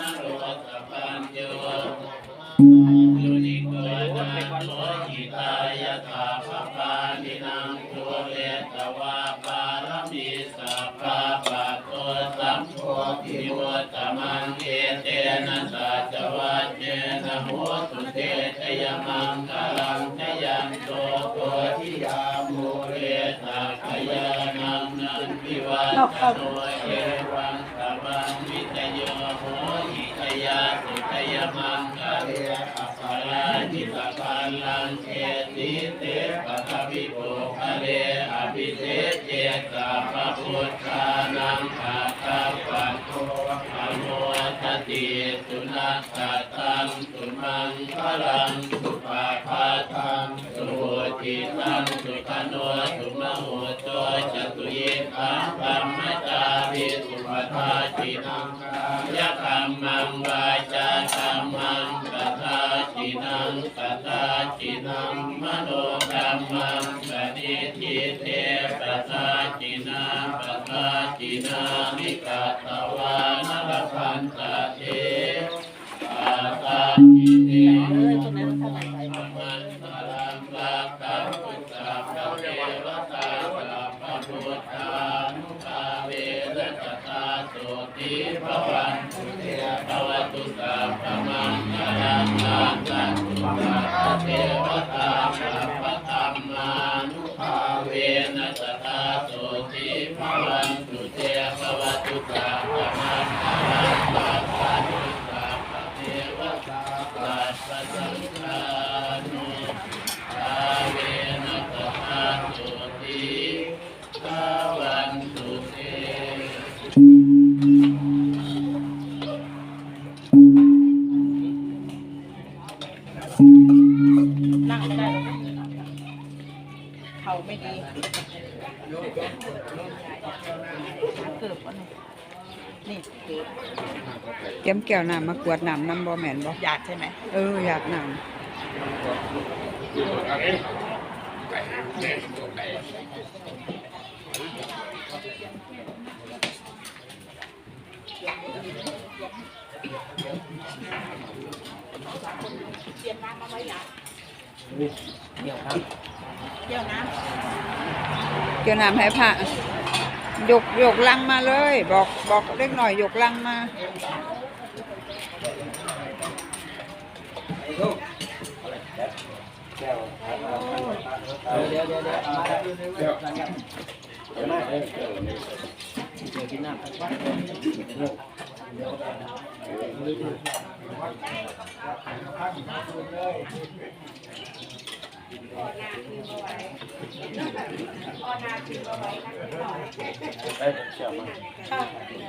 นโรสปัญโยยุนิโกนาโตหิตายะถาปปานินังตุเรตวาปารมีสัพพะปะโตสัมโพธิวตมังเอเตนะสัจวัจเจนะโหตุเตชยมังคลัง ยามุเรสักยานังนันทิวัตโนเอวังสบังวิจโยโหหิตยาสุตยมังคะเรอปาราจิตปัลลังเอติเตปะทวิโภคะเรอภิเทเจสัพพพุทธานังขาคาปันโทอโนทติสุนัขตังสุมังคลังสุปาพาทัง ทิตังสุขโนสุมโหโตจตุเยคังธรรมจาริสุปทาจินังกายกรรมังวาจากรรมังปทาจินังปทาจินังมโนกรรมังปณิทิเตปทาจินาปทาจินานิกาตวานรพันตะเทปทาจิเต มันตรังรักขังพุทธาพระเทวตาสั พุทธานุภาเวรจตาโสติภวันตุเทภวตุสัพพมังคลังลาสันตุภะเทวตาสัพพธรรมานุภาเวนะสตาโสติภวันตุเทภวตุสัพพมังคลังลาสันตุสัพพเทวตาสัพพสังฆานุภาเวนะสหาสุติ นั่งไม่ได้หรอกเข่าไม่ดีขาเกิบอันนี้นี่เกิบเตรียมแก้วน้ำมากวดน้ำน้ำบ่แม่นบ่หยาดใช่ไหมเอออยากน้ เตรียมน้ำมาไว้หยาดเดี๋ยวครับเดี๋ยวน้ำแก้วน้ำให้พระยกยกลังมาเลย บอกบอกเล็กหน่อยยกลังมาเดี๋ยวเดี๋ยวเดี๋ยวมาแล้วเดี๋ยวเดี๋ยวมาเดี๋ยว เดี๋ยวกินน้ำำ